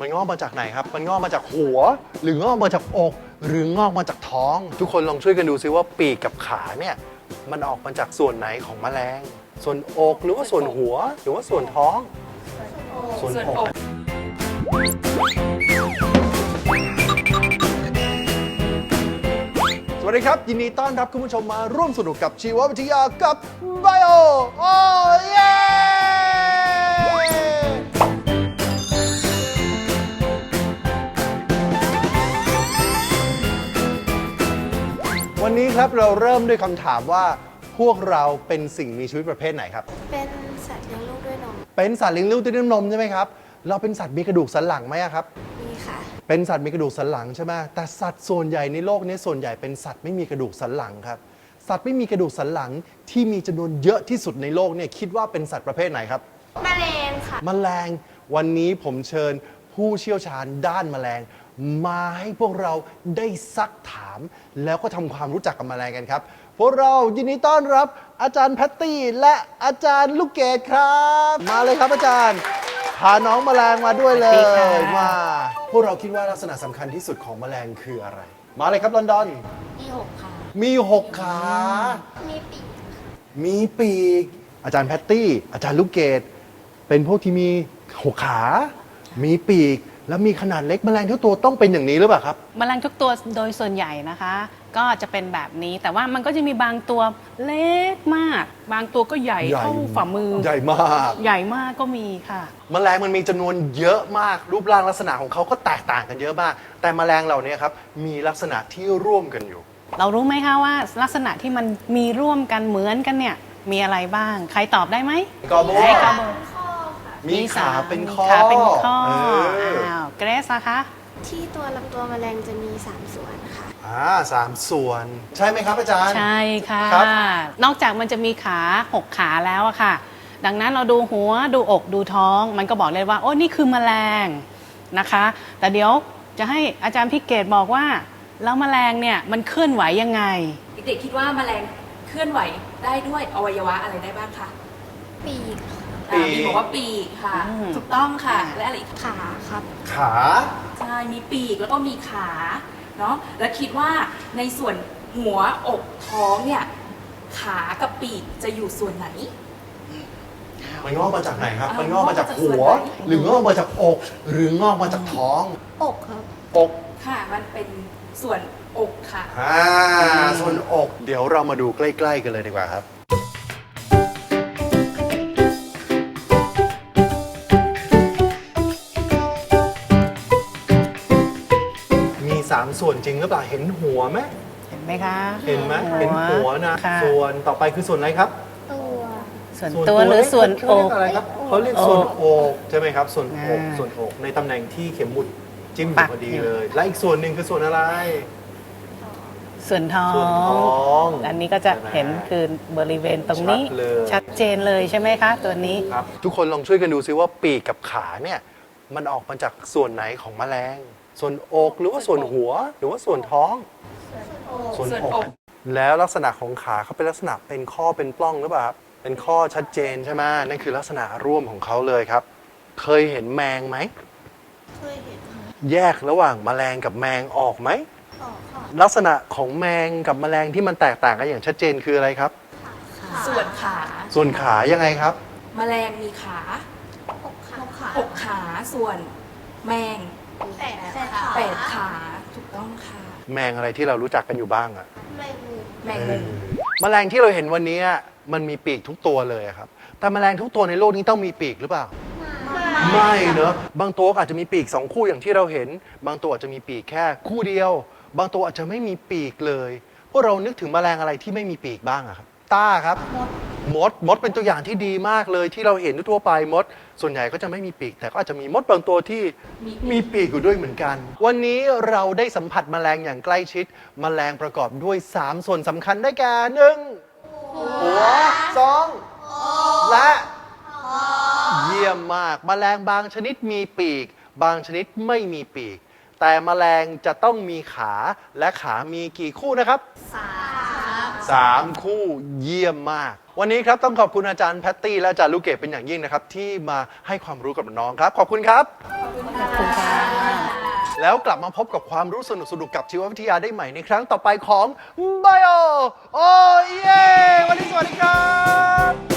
มันงอกมาจากไหนครับ มันงอกมาจากหัว หรืองอกมาจากอก หรืองอกมาจากท้อง ทุกคนลองช่วยกันดูซิว่าปีกกับขาเนี่ยมันออกมาจากส่วนไหนของแมลง ส่วนอกหรือว่าส่วนหัว หรือว่าส่วนท้อง ส่วนอก สวัสดีครับ ยินดีต้อนรับคุณผู้ชมมาร่วมสนุกกับชีววิทยากับ Bio โอ้เย้ วันนี้ครับเราเริ่มด้วยคำถามว่าพวกเราเป็นสิ่งมีชีวิตประเภทไหนครับ เป็นสัตว์เลี้ยงลูกด้วยนม เป็นสัตว์เลี้ยงลูกด้วยน้ำนมใช่ไหมครับ เราเป็นสัตว์มีกระดูกสันหลังไหมอะครับ มีค่ะ เป็นสัตว์มีกระดูกสันหลังใช่ไหมแต่สัตว์ส่วนใหญ่ในโลกนี้ส่วนใหญ่เป็นสัตว์ไม่มีกระดูกสันหลังครับ สัตว์ไม่มีกระดูกสันหลังที่มีจำนวนเยอะที่สุดในโลกเนี่ยคิดว่าเป็นสัตว์ประเภทไหนครับ แมลงค่ะแมลงวันนี้ผมเชิญผู้เชี่ยวชาญด้านแมลง มาให้พวกเราได้ซักถาม แล้วก็ทำความรู้จักกับแมลงกันครับ พวกเรายินดีต้อนรับอาจารย์แพตตี้และอาจารย์ลูกเกดครับ มาเลยครับอาจารย์ พาน้องแมลงมาด้วยเลสวัสดีค่ะยมาพวกเราคิดว่าลักษณะสำคัญที่สุดของแมลงคืออะไร มาเลยครับลอนดอน ที่หกค่ะ มีหกขา มีปีกมีปีก อาจารย์แพตตี้ อาจารย์ลูกเกดเป็นพวกที่มีหกขา มีปีก แล้วมีขนาดเล็กแมลงทุกตัวต้องเป็นอย่างนี้หรือเปล่าครับ แมลงทุกตัวโดยส่วนใหญ่นะคะ ก็จะเป็นแบบนี้แต่ว่ามันก็จะมีบางตัวเล็กมาก บางตัวก็ใหญ่ใหญ่ เท่าฝ่ามือ ใหญ่มากใหญ่มากก็มีค่ะ แมลงมันมีจำนวนเยอะมากรูปร่างลักษณะของเขาก็แตกต่างกันเยอะมาก แต่แมลงเหล่านี้ครับมีลักษณะที่ร่วมกันอยู่ เรารู้ไหมคะว่าลักษณะที่มันมีร่วมกันเหมือนกันเนี่ยมีอะไรบ้าง ใครตอบได้ไหมกอโบให้กอโบข้อค่ะ มีขาเป็นข้อขาเป็นข้อเอออ้าวเกรซนะคะที่ตัวลำตัวแมลงจะมี 3 ส่วนค่ะ อ่าสามส่วน ใช่ไหมครับอาจารย์ ใช่ค่ะ ครับ นอกจากมันจะมีขาหกขาแล้วอะค่ะ ดังนั้นเราดูหัวดูอกดูท้อง มันก็บอกเลยว่าโอ้นี่คือแมลงนะคะ แต่เดี๋ยวจะให้อาจารย์พิเกตบอกว่า แล้วแมลงเนี่ยมันเคลื่อนไหวยังไง เด็กๆคิดว่าแมลงเคลื่อนไหวได้ด้วยอวัยวะอะไรได้บ้างคะ ปีก ปีกอ่ามีบอกว่าปีกค่ะ อืม ถูกต้องค่ะอ่าและอะไรอีกขาครับ ขา ใช่มีปีกแล้วก็มีขาเนาะแล้วคิดว่าในส่วนหัวอกท้องเนี่ยขากับปีกจะอยู่ส่วนไหน มันงอกมาจากไหนครับเออมันงอกมาจากหัวงอกมาจากส่วนไหนหรืองอกมาจากอก หรืองอกมาจากท้องอกครับ อกค่ะมันเป็นส่วนอกค่ะ อ่าส่วนอก เดี๋ยวเรามาดูใกล้ ๆ กันเลยดีกว่าครับ มี3ส่วนจริงหรือเปล่าเห็นหัวไหมเห็นไหมคะเห็นไหมเห็นหัวนะ ค่ะส่วนต่อไปคือส่วนอะไรครับ ตัว ส่วนตัวหรือส่วนอเขาเรียกก อะไรครับเขาเรียกส่วนอกใช่ไหมครับ ส่วนอกอ่าส่วนอกในตำแหน่งที่เข็มหมุดจิ้มอยู่ปักพอดีอยู่ เลย และอีกส่วนหนึ่งคือส่วนอะไร ส่วนท้อส่วนท้งองอันนี้ก็จะเห็นคือบริเวณตรงนี้ ชัดเลย ชัดเจนเลยใช่ไหมคะ ตัวนี้ ครับ ทุกคนลองช่วยกันดูซิว่าปีกกับขาเนี่ย มันออกมาจากส่วนไหนของแมลง ส่วนอกหรือว่าส่วนหัวหรือว่าส่วนท้อง ส่วนส่วนออกกแล้วลักษณะของขาเขาเป็นลักษณะเป็นข้อเป็นปล้องหรือเปล่าครับเป็นข้อชัดเจนใช่ไหมนั่นคือลักษณะร่วมของเขาเลยครับ เคยเห็นแมงไหมเคยเห็นค่ะแยกระหว่างแมลงกับแมงออกไหมออกค่ะลักษณะของแมงกับแมลงที่มันแตกต่างกันอย่างชัดเจนคืออะไรครับ ส่วนขา ส่วนขายังไงครับ แมลงมีขาอกขาขาอกขาส่วนแมง แปดขาแปดขาถูกต้องค่ะ แมงอะไรที่เรารู้จักกันอยู่บ้างอะแมงมุมแมงมุมแมลงที่เราเห็นวันนี้มันมีปีกทุกตัวเลยอะครับ แต่แมลงทุกตัวในโลกนี้ต้องมีปีกหรือเปล่า ไม่เนอะบางตัวก็อาจจะมีปีกสองคู่อย่างที่เราเห็น บางตัวอาจจะมีปีกแค่คู่เดียว บางตัวอาจจะไม่มีปีกเลย พวกเรานึกถึงแมลงอะไรที่ไม่มีปีกบ้างอะครับต้าครับมด มดเป็นตัวอย่างที่ดีมากเลยที่เราเห็นทั่วไปมด ส่วนใหญ่ก็จะไม่มีปีก แต่ก็อาจจะมีมดบางตัวที่มีมีปีกอยู่ด้วยเหมือนกัน วันนี้เราได้สัมผัสแมลงอย่างใกล้ชิด แมลงประกอบด้วย 3 ส่วนสำคัญได้แก่หนึ่งหัวสองและเยี่ยมมากแมลงบางชนิดมีปีก บางชนิดไม่มีปีก แต่แมลงจะต้องมีขาและขามีกี่คู่นะครับสาม สามคู่เยี่ยมมาก วันนี้ครับต้องขอบคุณอาจารย์แพตตี้และอาจารย์ลูกเกดเป็นอย่างยิ่งนะครับ ที่มาให้ความรู้กับน้องครับ ขอบคุณครับขอบคุณค่ะแล้วกลับมาพบกับความรู้สนุกๆกับชีววิทยาได้ใหม่ในครั้งต่อไปของ Bio โอ้เย้วันนี้สวัสดีครับ